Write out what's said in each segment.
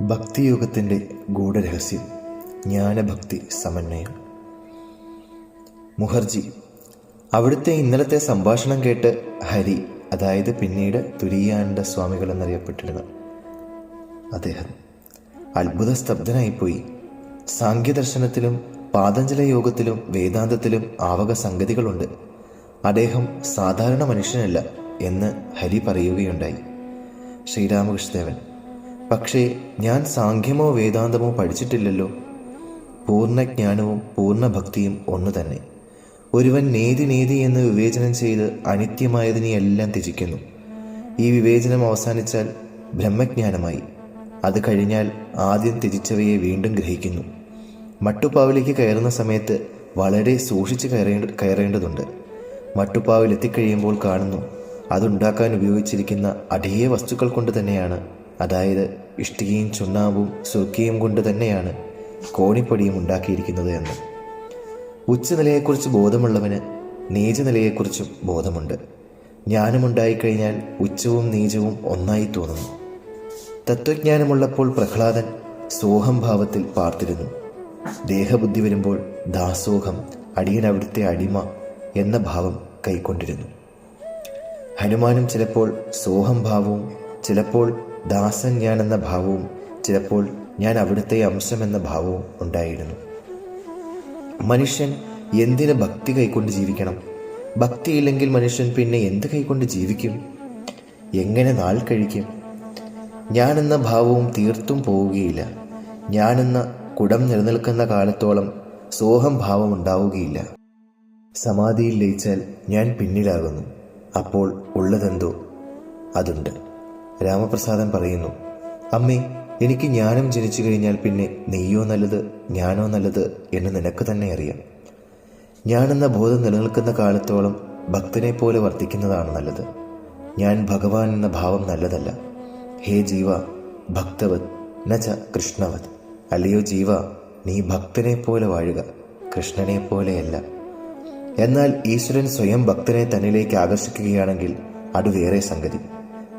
ഭക്തിയോഗത്തിന്റെ ഗൂഢരഹസ്യം ജ്ഞാനഭക്തി സമന്വയം. മുഖർജി അവിടുത്തെ ഇന്നലത്തെ സംഭാഷണം കേട്ട് ഹരി അതായത് പിന്നീട് തുരിയാനന്ദ സ്വാമികൾ എന്നറിയപ്പെട്ടിരുന്നു അദ്ദേഹം അത്ഭുത സ്തബ്ധനായിപ്പോയി സാഖ്യദർശനത്തിലും പാതഞ്ജല യോഗത്തിലും വേദാന്തത്തിലും ആവക സംഗതികളുണ്ട്. അദ്ദേഹം സാധാരണ മനുഷ്യനല്ല എന്ന് ഹരി പറയുകയുണ്ടായി. ശ്രീരാമകൃഷ്ണദേവൻ പക്ഷേ ഞാൻ സാഖ്യമോ വേദാന്തമോ പഠിച്ചിട്ടില്ലല്ലോ. പൂർണജ്ഞാനവും പൂർണഭക്തിയും ഒന്നു തന്നെ. ഒരുവൻ നേതി നേതി എന്ന് വിവേചനം ചെയ്ത് അനിത്യമായതിനെയെല്ലാം ത്യജിക്കുന്നു. ഈ വിവേചനം അവസാനിച്ചാൽ ബ്രഹ്മജ്ഞാനമായി. അത് കഴിഞ്ഞാൽ ആദ്യം ത്യജിച്ചവയെ വീണ്ടും ഗ്രഹിക്കുന്നു. മട്ടുപ്പാവിലേക്ക് കയറുന്ന സമയത്ത് വളരെ സൂക്ഷിച്ച് കയറേണ്ട കയറേണ്ടതുണ്ട്. മട്ടുപ്പാവിൽ എത്തിക്കഴിയുമ്പോൾ കാണുന്നു അതുണ്ടാക്കാൻ ഉപയോഗിച്ചിരിക്കുന്ന അടിയ വസ്തുക്കൾ കൊണ്ട് തന്നെയാണ് അതായത് ഇഷ്ടികയും ചുണ്ണാമ്പും സുർക്കിയും കൊണ്ട് തന്നെയാണ് കോണിപ്പടിയും ഉണ്ടാക്കിയിരിക്കുന്നത് എന്ന്. ഉച്ചനിലയെക്കുറിച്ച് ബോധമുള്ളവന് നീചനിലയെക്കുറിച്ചും ബോധമുണ്ട്. ജ്ഞാനമുണ്ടായിക്കഴിഞ്ഞാൽ ഉച്ചവും നീചവും ഒന്നായി തോന്നുന്നു. തത്വജ്ഞാനമുള്ളപ്പോൾ പ്രഹ്ലാദൻ സോഹംഭാവത്തിൽ പാർത്തിരുന്നു. ദേഹബുദ്ധി വരുമ്പോൾ ദാസോഹം അടിയൻ അവിടുത്തെ അടിമ എന്ന ഭാവം കൈക്കൊണ്ടിരുന്നു. ഹനുമാനും ചിലപ്പോൾ സോഹംഭാവവും ചിലപ്പോൾ ദാസൻ ഞാൻ എന്ന ഭാവവും ചിലപ്പോൾ ഞാൻ അവിടുത്തെ അംശം എന്ന ഭാവവും ഉണ്ടായിരുന്നു. മനുഷ്യൻ എന്തിന് ഭക്തി കൈക്കൊണ്ട് ജീവിക്കണം? ഭക്തിയില്ലെങ്കിൽ മനുഷ്യൻ പിന്നെ എന്ത് കൈക്കൊണ്ട് ജീവിക്കും? എങ്ങനെ നാൾ കഴിക്കും? ഞാൻ എന്ന ഭാവവും തീർത്തും പോവുകയില്ല. ഞാനെന്ന കുടം നിലനിൽക്കുന്ന കാലത്തോളം സോഹം ഭാവം ഉണ്ടാവുകയില്ല. സമാധിയിൽ ലയിച്ചാൽ ഞാൻ പിന്നിലാകുന്നു. അപ്പോൾ ഉള്ളതെന്തോ അതുണ്ട്. രാമപ്രസാദൻ പറയുന്നു അമ്മേ എനിക്ക് ജ്ഞാനം ജനിച്ചു കഴിഞ്ഞാൽ പിന്നെ നെയ്യോ നല്ലത് ഞാനോ നല്ലത് എന്ന് നിനക്ക് തന്നെ അറിയാം. ഞാനെന്ന ബോധം നിലനിൽക്കുന്ന കാലത്തോളം ഭക്തനെ പോലെ വർത്തിക്കുന്നതാണ് നല്ലത്. ഞാൻ ഭഗവാൻ എന്ന ഭാവം നല്ലതല്ല. ഹേ ജീവ ഭക്തവത് നച കൃഷ്ണവത്. അല്ലയോ ജീവ നീ ഭക്തനെ പോലെ വാഴുക കൃഷ്ണനെ പോലെയല്ല. എന്നാൽ ഈശ്വരൻ സ്വയം ഭക്തനെ തന്നിലേക്ക് ആകർഷിക്കുകയാണെങ്കിൽ അത് വേറെ സംഗതി.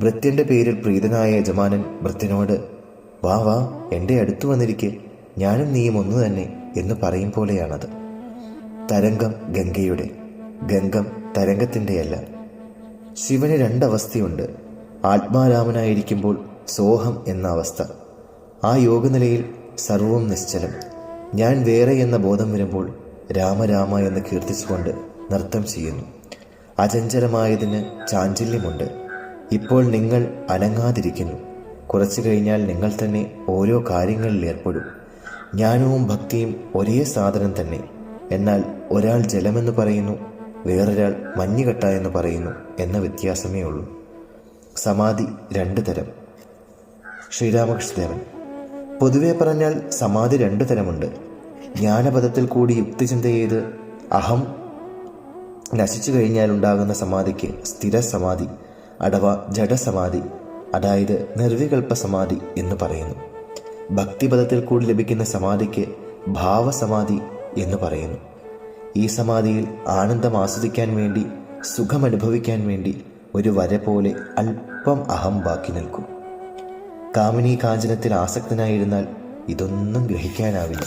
ഭൃത്യന്റെ പേരിൽ പ്രീതനായ യജമാനൻ ഭൃത്യനോട് വാ വാ എന്റെ അടുത്തു വന്നിരിക്കെ ഞാനും നീയും ഒന്നു തന്നെ എന്ന് പറയും പോലെയാണത്. തരംഗം ഗംഗയുടെ ഗംഗം തരംഗത്തിന്റെയല്ല ശിവന് രണ്ടവസ്ഥയുണ്ട്. ആത്മാരാമനായിരിക്കുമ്പോൾ സോഹം എന്ന അവസ്ഥ. ആ യോഗനിലയിൽ സർവവും നിശ്ചലം. ഞാൻ വേറെ എന്ന ബോധം വരുമ്പോൾ രാമരാമ എന്ന് കീർത്തിച്ചുകൊണ്ട് നൃത്തം ചെയ്യുന്നു. അചഞ്ചലമായതിന് ചാഞ്ചല്യമുണ്ട്. ഇപ്പോൾ നിങ്ങൾ അനങ്ങാതിരിക്കുന്നു. കുറച്ചു കഴിഞ്ഞാൽ നിങ്ങൾ തന്നെ ഓരോ കാര്യങ്ങളിൽ ഏർപ്പെടും. ജ്ഞാനവും ഭക്തിയും ഒരേ സാധനം തന്നെ. എന്നാൽ ഒരാൾ ജലമെന്ന് പറയുന്നു വേറൊരാൾ മഞ്ഞുകട്ട എന്ന് പറയുന്നു എന്ന വ്യത്യാസമേ ഉള്ളൂ. സമാധി രണ്ട് തരം. ശ്രീരാമകൃഷ്ണദേവൻ. പൊതുവെ പറഞ്ഞാൽ സമാധി രണ്ടു തരമുണ്ട്. ജ്ഞാനപദത്തിൽ കൂടി യുക്തിചിന്ത ചെയ്ത് അഹം നശിച്ചു കഴിഞ്ഞാൽ ഉണ്ടാകുന്ന സമാധിക്ക് സ്ഥിര സമാധി അഥവാ ജഡസമാധി അതായത് നിർവികൽപ്പ സമാധി എന്ന് പറയുന്നു. ഭക്തിപദത്തിൽ കൂടി ലഭിക്കുന്ന സമാധിക്ക് ഭാവസമാധി എന്ന് പറയുന്നു. ഈ സമാധിയിൽ ആനന്ദം ആസ്വദിക്കാൻ വേണ്ടി സുഖമനുഭവിക്കാൻ വേണ്ടി ഒരു വര പോലെ അല്പം അഹം ബാക്കി നിൽക്കും. കാമിനി കാഞ്ചനത്തിൽ ആസക്തനായിരുന്നാൽ ഇതൊന്നും ഗ്രഹിക്കാനാവില്ല.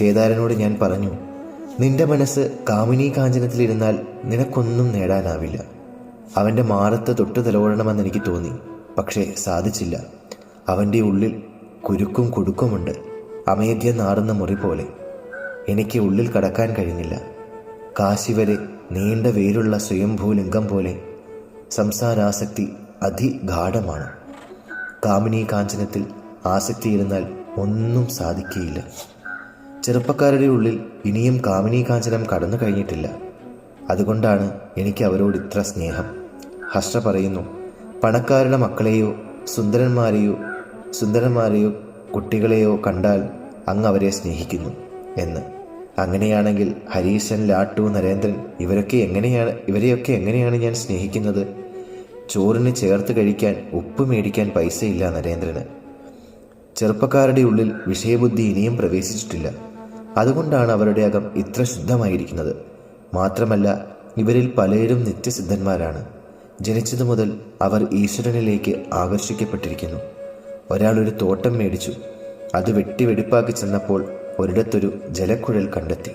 കേദാരനോട് ഞാൻ പറഞ്ഞു നിന്റെ മനസ്സ് കാമിനി കാഞ്ചനത്തിലിരുന്നാൽ നിനക്കൊന്നും നേടാനാവില്ല. അവന്റെ മാറത്ത് തൊട്ട് തലോടണമെന്ന് എനിക്ക് തോന്നി പക്ഷേ സാധിച്ചില്ല. അവന്റെ ഉള്ളിൽ കുരുക്കും കുടുക്കുമുണ്ട്. അമേദ്യം നാടുന്ന മുറി പോലെ. എനിക്ക് ഉള്ളിൽ കടക്കാൻ കഴിഞ്ഞില്ല. കാശി വരെ നീണ്ട വേരുള്ള സ്വയംഭൂലിംഗം പോലെ സംസാരാസക്തി അതിഗാഠമാണ്. കാമിനി കാഞ്ചനത്തിൽ ആസക്തിയിരുന്നാൽ ഒന്നും സാധിക്കുകയില്ല ചെറുപ്പക്കാരുടെ ഉള്ളിൽ ഇനിയും കാമിനി കാഞ്ചനം കടന്നു കഴിഞ്ഞിട്ടില്ല. അതുകൊണ്ടാണ് എനിക്ക് അവരോട് ഇത്ര സ്നേഹം. ഹർഷ പറയുന്നു പണക്കാരുടെ മക്കളെയോ സുന്ദരന്മാരെയോ സുന്ദരന്മാരെയോ കുട്ടികളെയോ കണ്ടാൽ അങ്ങ് അവരെ സ്നേഹിക്കുന്നു എന്ന്. അങ്ങനെയാണെങ്കിൽ ഹരീശൻ ലാട്ടു നരേന്ദ്രൻ ഇവരൊക്കെ എങ്ങനെയാണ് ഇവരെയൊക്കെ എങ്ങനെയാണ് ഞാൻ സ്നേഹിക്കുന്നത്? ചോറിന് ചേർത്ത് കഴിക്കാൻ ഉപ്പ് മേടിക്കാൻ പൈസയില്ല നരേന്ദ്രന്. ചെറുപ്പക്കാരുടെ ഉള്ളിൽ വിഷയബുദ്ധി ഇനിയും പ്രവേശിച്ചിട്ടില്ല. അതുകൊണ്ടാണ് അവരുടെ അകം ഇത്ര ശുദ്ധമായിരിക്കുന്നത്. മാത്രമല്ല ഇവരിൽ പലരും നിത്യസിദ്ധന്മാരാണ്. ജനിച്ചതു മുതൽ അവർ ഈശ്വരനിലേക്ക് ആകർഷിക്കപ്പെട്ടിരിക്കുന്നു. ഒരാൾ ഒരു തോട്ടം മേടിച്ചു. അത് വെട്ടി വെടിപ്പാക്കി ചെന്നപ്പോൾ ഒരിടത്തൊരു ജലക്കുഴൽ കണ്ടെത്തി.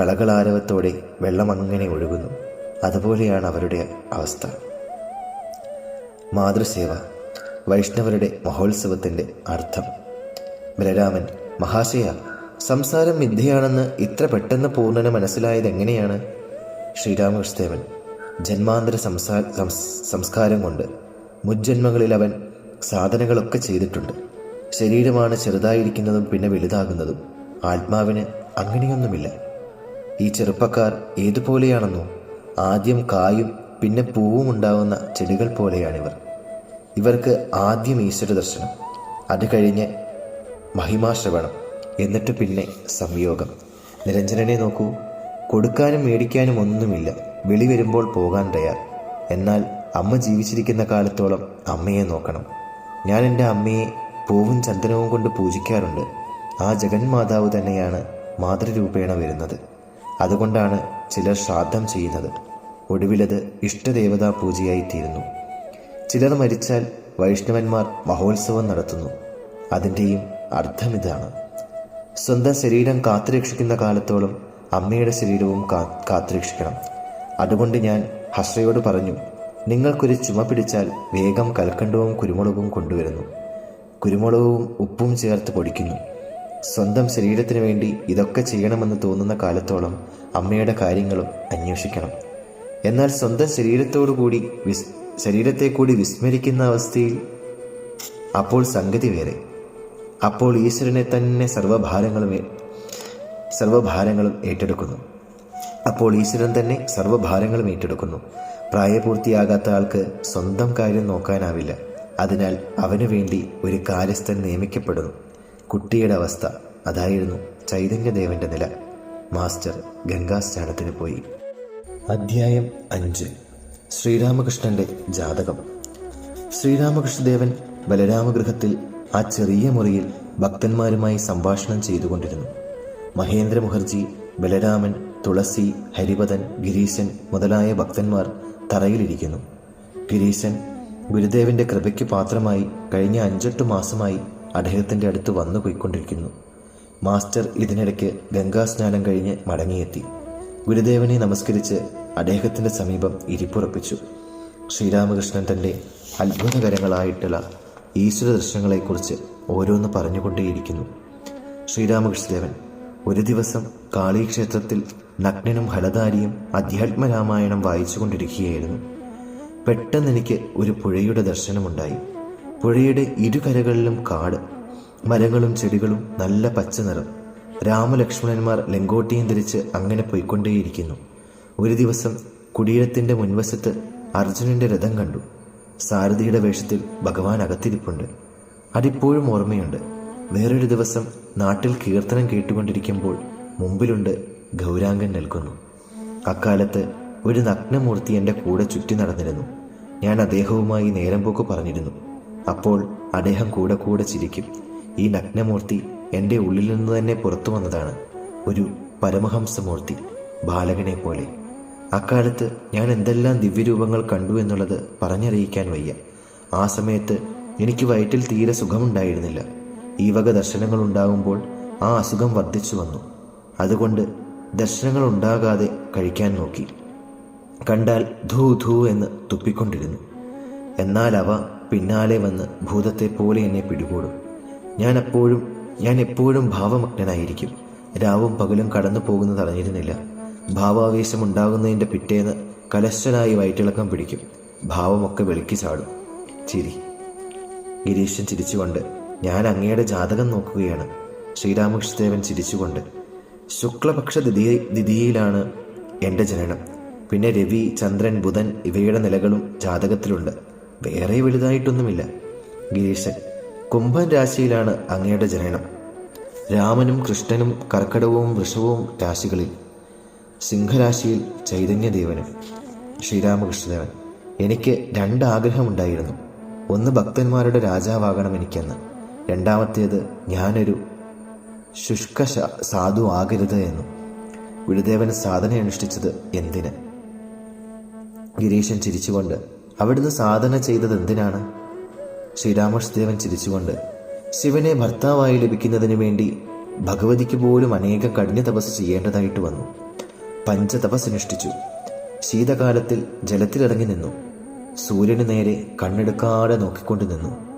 കളകളാരവത്തോടെ വെള്ളം അങ്ങനെ ഒഴുകുന്നു. അതുപോലെയാണ് അവരുടെ അവസ്ഥ. മാതൃസേവ വൈഷ്ണവരുടെ മഹോത്സവത്തിന്റെ അർത്ഥം. ബലരാമൻ മഹാശയ സംസാരം മിഥ്യയാണെന്ന് ഇത്ര പെട്ടെന്ന് പൂർണന് മനസ്സിലായത് എങ്ങനെയാണ് ശ്രീരാമകൃഷ്ണദേവൻ ജന്മാന്തര സംസാ സംസ്കാരം കൊണ്ട് മുജ്ജന്മങ്ങളിൽ അവൻ സാധനങ്ങളൊക്കെ ചെയ്തിട്ടുണ്ട്. ശരീരമാണ് ചെറുതായിരിക്കുന്നതും പിന്നെ വലുതാകുന്നതും. ആത്മാവിന് അങ്ങനെയൊന്നുമില്ല. ഈ ചെറുപ്പക്കാർ ഏതുപോലെയാണെന്നോ ആദ്യം കായും പിന്നെ പൂവും ഉണ്ടാവുന്ന ചെടികൾ പോലെയാണിവർ. ഇവർക്ക് ആദ്യം ഈശ്വര ദർശനം അത് കഴിഞ്ഞ് മഹിമാശ്രവണം എന്നിട്ട് പിന്നെ സംയോഗം. നിരഞ്ജനനെ നോക്കൂ. കൊടുക്കാനും മേടിക്കാനും ഒന്നുമില്ല. വിളി വരുമ്പോൾ പോകാൻ തയ്യാർ. എന്നാൽ അമ്മ ജീവിച്ചിരിക്കുന്ന കാലത്തോളം അമ്മയെ നോക്കണം. ഞാൻ എന്റെ അമ്മയെ പൂവും ചന്ദനവും കൊണ്ട് പൂജിക്കാറുണ്ട്. ആ ജഗന്മാതാവ് തന്നെയാണ് മാതൃരൂപേണ വരുന്നത്. അതുകൊണ്ടാണ് ചിലർ ശ്രാദ്ധം ചെയ്യുന്നത്. ഒടുവിലത് ഇഷ്ടദേവതാ പൂജയായി തീരുന്നു ചിലർ മരിച്ചാൽ വൈഷ്ണവന്മാർ മഹോത്സവം നടത്തുന്നു. അതിന്റെയും അർത്ഥം ഇതാണ്. സ്വന്തം ശരീരം കാത്തുരക്ഷിക്കുന്ന കാലത്തോളം അമ്മയുടെ ശരീരവും കാത്തുരക്ഷിക്കണം. അതുകൊണ്ട് ഞാൻ ഹസ്രയോട് പറഞ്ഞു നിങ്ങൾക്കൊരു ചുമ പിടിച്ചാൽ വേഗം കൽക്കണ്ടവും കുരുമുളകും കൊണ്ടുവരുന്നു. കുരുമുളകും ഉപ്പും ചേർത്ത് പൊടിക്കുന്നു. സ്വന്തം ശരീരത്തിന് വേണ്ടി ഇതൊക്കെ ചെയ്യണമെന്ന് തോന്നുന്ന കാലത്തോളം അമ്മയുടെ കാര്യങ്ങളും അന്വേഷിക്കണം. എന്നാൽ സ്വന്തം ശരീരത്തോടു കൂടി വിസ് ശരീരത്തെ കൂടി വിസ്മരിക്കുന്ന അവസ്ഥയിൽ അപ്പോൾ സംഗതി വേറെ. അപ്പോൾ ഈശ്വരനെ തന്നെ സർവഭാരങ്ങളും സർവഭാരങ്ങളും ഏറ്റെടുക്കുന്നു. അപ്പോൾ ഈശ്വരൻ തന്നെ സർവഭാരങ്ങളും ഏറ്റെടുക്കുന്നു. പ്രായപൂർത്തിയാകാത്ത ആൾക്ക് സ്വന്തം കാര്യം നോക്കാനാവില്ല. അതിനാൽ അവനു വേണ്ടി ഒരു കാര്യസ്ഥൻ നിയമിക്കപ്പെടുന്നു. കുട്ടിയുടെ അവസ്ഥ അതായിരുന്നു ചൈതന്യദേവന്റെ നില. മാസ്റ്റർ ഗംഗാസ്നാനത്തിന് പോയി. അധ്യായം അഞ്ച്. ശ്രീരാമകൃഷ്ണന്റെ ജാതകം. ശ്രീരാമകൃഷ്ണദേവൻ ബലരാമഗൃഹത്തിൽ ആ ചെറിയ മുറിയിൽ ഭക്തന്മാരുമായി സംഭാഷണം ചെയ്തുകൊണ്ടിരുന്നു. മഹേന്ദ്ര മുഖർജി ബലരാമൻ തുളസി ഹരിപദൻ ഗിരീശൻ മുതലായ ഭക്തന്മാർ തറയിലിരിക്കുന്നു. ഗിരീശൻ ഗുരുദേവന്റെ കൃപയ്ക്ക് പാത്രമായി കഴിഞ്ഞ അഞ്ചെട്ട് മാസമായി അദ്ദേഹത്തിന്റെ അടുത്ത് വന്നു പോയിക്കൊണ്ടിരിക്കുന്നു. മാസ്റ്റർ ഇതിനിടയ്ക്ക് ഗംഗാസ്നാനം കഴിഞ്ഞ് മടങ്ങിയെത്തി. ഗുരുദേവനെ നമസ്കരിച്ച് അദ്ദേഹത്തിന്റെ സമീപം ഇരിപ്പുറപ്പിച്ചു. ശ്രീരാമകൃഷ്ണൻ തന്റെ അത്ഭുതകരങ്ങളായിട്ടുള്ള ഈശ്വര ദർശനങ്ങളെക്കുറിച്ച് ഓരോന്ന് പറഞ്ഞുകൊണ്ടേയിരിക്കുന്നു. ശ്രീരാമകൃഷ്ണദേവൻ ഒരു ദിവസം കാളീക്ഷേത്രത്തിൽ നഗ്നനും ഹലധാരിയും അധ്യാത്മരാമായണം വായിച്ചുകൊണ്ടിരിക്കുകയായിരുന്നു. പെട്ടെന്ന് എനിക്ക് ഒരു പുഴയുടെ ദർശനമുണ്ടായി. പുഴയുടെ ഇരുകരകളിലും കാട് മരങ്ങളും ചെടികളും നല്ല പച്ച നിറം. രാമലക്ഷ്മണന്മാർ ലെങ്കോട്ടിയും ധരിച്ച് അങ്ങനെ പോയിക്കൊണ്ടേയിരിക്കുന്നു. ഒരു ദിവസം കുടീരത്തിന്റെ മുൻവശത്ത് അർജുനന്റെ രഥം കണ്ടു. സാരഥിയുടെ വേഷത്തിൽ ഭഗവാൻ അകത്തിരിപ്പുണ്ട്. അതിപ്പോഴും ഓർമ്മയുണ്ട്. വേറൊരു ദിവസം നാട്ടിൽ കീർത്തനം കേട്ടുകൊണ്ടിരിക്കുമ്പോൾ മുമ്പിലുണ്ട് ഗൗരാംഗൻ നിൽക്കുന്നു അക്കാലത്ത് ഒരു നഗ്നമൂർത്തി എന്റെ കൂടെ ചുറ്റി നടന്നിരുന്നു. ഞാൻ അദ്ദേഹവുമായി നേരം പോക്ക് പറഞ്ഞിരുന്നു. അപ്പോൾ അദ്ദേഹം കൂടെ കൂടെ ചിരിക്കും. ഈ നഗ്നമൂർത്തി എന്റെ ഉള്ളിൽ നിന്ന് തന്നെ പുറത്തു വന്നതാണ്. ഒരു പരമഹംസമൂർത്തി ബാലകനെ പോലെ. അക്കാലത്ത് ഞാൻ എന്തെല്ലാം ദിവ്യരൂപങ്ങൾ കണ്ടു എന്നുള്ളത് പറഞ്ഞറിയിക്കാൻ വയ്യ. ആ സമയത്ത് എനിക്ക് വയറ്റിൽ തീരെ സുഖമുണ്ടായിരുന്നില്ല. ഈ വക ദർശനങ്ങൾ ഉണ്ടാകുമ്പോൾ ആ അസുഖം വർദ്ധിച്ചു വന്നു. അതുകൊണ്ട് ദർശനങ്ങൾ ഉണ്ടാകാതെ കഴിക്കാൻ നോക്കി. കണ്ടാൽ ധൂ ധൂ എന്ന് തുപ്പിക്കൊണ്ടിരുന്നു. എന്നാൽ അവ പിന്നാലെ വന്ന് ഭൂതത്തെ പോലെ എന്നെ പിടികൂടും. ഞാൻ എപ്പോഴും ഞാൻ എപ്പോഴും ഭാവമഗ്നനായിരിക്കും. രാവും പകലും കടന്നു പോകുന്നത് അറിഞ്ഞിരുന്നില്ല. ഭാവാവേശം ഉണ്ടാകുന്നതിന്റെ പിറ്റേന്ന് കലശനായി വയറ്റിളക്കം പിടിക്കും. ഭാവമൊക്കെ വെളുക്കി ചാടും. ചിരി. ഗിരീശൻ ചിരിച്ചുകൊണ്ട് ഞാൻ അങ്ങയുടെ ജാതകം നോക്കുകയാണ്. ശ്രീരാമകൃഷ്ണദേവൻ ചിരിച്ചുകൊണ്ട് ശുക്ലപക്ഷ ദിതി ദിതിയിലാണ് എന്റെ ജനനം. പിന്നെ രവി ചന്ദ്രൻ ബുധൻ ഇവയുടെ നിലകളും ജാതകത്തിലുണ്ട്. വേറെ വലുതായിട്ടൊന്നുമില്ല. ഗിരീശൻ കുംഭൻ രാശിയിലാണ് അങ്ങയുടെ ജനനം. രാമനും കൃഷ്ണനും കർക്കടവും വൃഷവും രാശികളിൽ. സിംഹരാശിയിൽ ചൈതന്യദേവനും ശ്രീരാമകൃഷ്ണദേവൻ. എനിക്ക് രണ്ട് ആഗ്രഹമുണ്ടായിരുന്നു. ഒന്ന് ഭക്തന്മാരുടെ രാജാവാകണം എനിക്കെന്ന്. രണ്ടാമത്തേത് ഞാനൊരു ശുഷ്ക സാധു ആകരുത് എന്നും ഗുരുദേവൻ സാധന അനുഷ്ഠിച്ചത് എന്തിന്? ഗിരീശൻ ചിരിച്ചുകൊണ്ട് അവിടുന്ന് സാധന ചെയ്തത് എന്തിനാണ്? ശ്രീരാമകൃഷ്ണദേവൻ ചിരിച്ചുകൊണ്ട് ശിവനെ ഭർത്താവായി ലഭിക്കുന്നതിന് വേണ്ടി ഭഗവതിക്ക് പോലും അനേകം കഠിന തപസ് ചെയ്യേണ്ടതായിട്ട് വന്നു. പഞ്ചതപസ്സനുഷ്ഠിച്ചു ശീതകാലത്തിൽ ജലത്തിലിറങ്ങി നിന്നു. സൂര്യന് നേരെ കണ്ണെടുക്കാതെ നോക്കിക്കൊണ്ട് നിന്നു.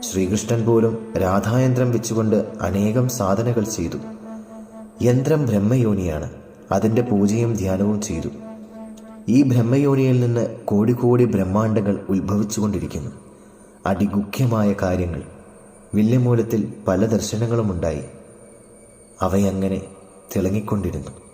ശ്രീകൃഷ്ണൻ പോലും രാധായന്ത്രം വെച്ചുകൊണ്ട് അനേകം സാധനകൾ ചെയ്തു. യന്ത്രം ബ്രഹ്മയോനിയാണ്. അതിന്റെ പൂജയും ധ്യാനവും ചെയ്തു. ഈ ബ്രഹ്മയോനിയിൽ നിന്ന് കോടി കോടി ബ്രഹ്മാണ്ടങ്ങൾ ഉത്ഭവിച്ചുകൊണ്ടിരിക്കുന്നു. അതിഗുഖ്യമായ കാര്യങ്ങൾ. വില്യമൂലത്തിൽ പല ദർശനങ്ങളുമുണ്ടായി. അവയങ്ങനെ തിളങ്ങിക്കൊണ്ടിരുന്നു.